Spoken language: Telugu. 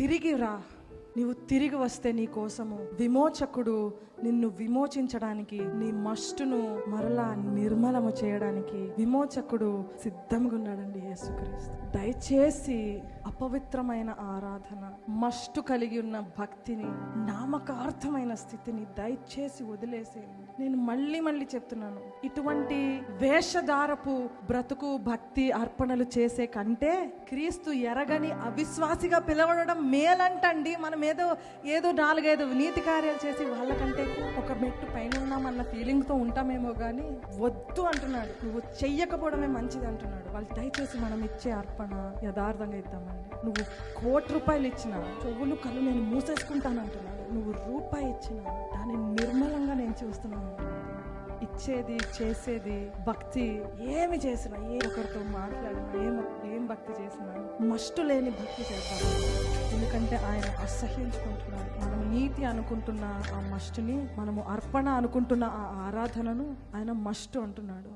తిరిగి రా. నీవు తిరిగి వస్తే నీ కోసము విమోచకుడు నిన్ను విమోచించడానికి నీ మస్టును మరలా నిర్మలము చేయడానికి విమోచకుడు సిద్ధంగా ఉన్నాడండి యేసుక్రీస్తు. దయచేసి అపవిత్రమైన ఆరాధన మస్టు కలిగి ఉన్న భక్తిని నామకార్థమైన స్థితిని దయచేసి వదిలేసేయండి. నేను మళ్ళీ మళ్ళీ చెప్తున్నాను ఇటువంటి వేషధారపు బ్రతుకు భక్తి అర్పణలు చేసే కంటే క్రీస్తు ఎరగని అవిశ్వాసిగా పిలవడం మేలంటండి మనం ఏదో ఏదో నాలుగైదు నీతి కార్యాలు చేసి వాళ్ళకంటే ఒక మెట్టు పైన ఉన్నామన్న ఫీలింగ్తో ఉంటామేమో కానీ వద్దు అంటున్నాడు. నువ్వు చెయ్యకపోవడమే మంచిది అంటున్నాడు. వాళ్ళు దయచేసి మనం ఇచ్చే అర్పణ యథార్థంగా ఇద్దామండి. నువ్వు కోటి రూపాయలు ఇచ్చిన చెవులు కళ్ళు నేను మూసేసుకుంటాను అంటున్నాడు. నువ్వు రూపాయి ఇచ్చిన దాన్ని నిర్మలంగా నేను చూస్తున్నాను ఇచ్చేది చేసేది భక్తి ఏమి చేసినా ఏ ఒకరితో మాట్లాడినా ఏమో భక్తి చేసినా మస్టు లేని భక్తి చేద్దాం ఎందుకంటే ఆయన అసహ్యించుకుంటున్నాడు. మనం నీతి అనుకుంటున్న ఆ మస్టుని మనము అర్పణ అనుకుంటున్న ఆ ఆరాధనను ఆయన మస్టు అంటున్నాడు.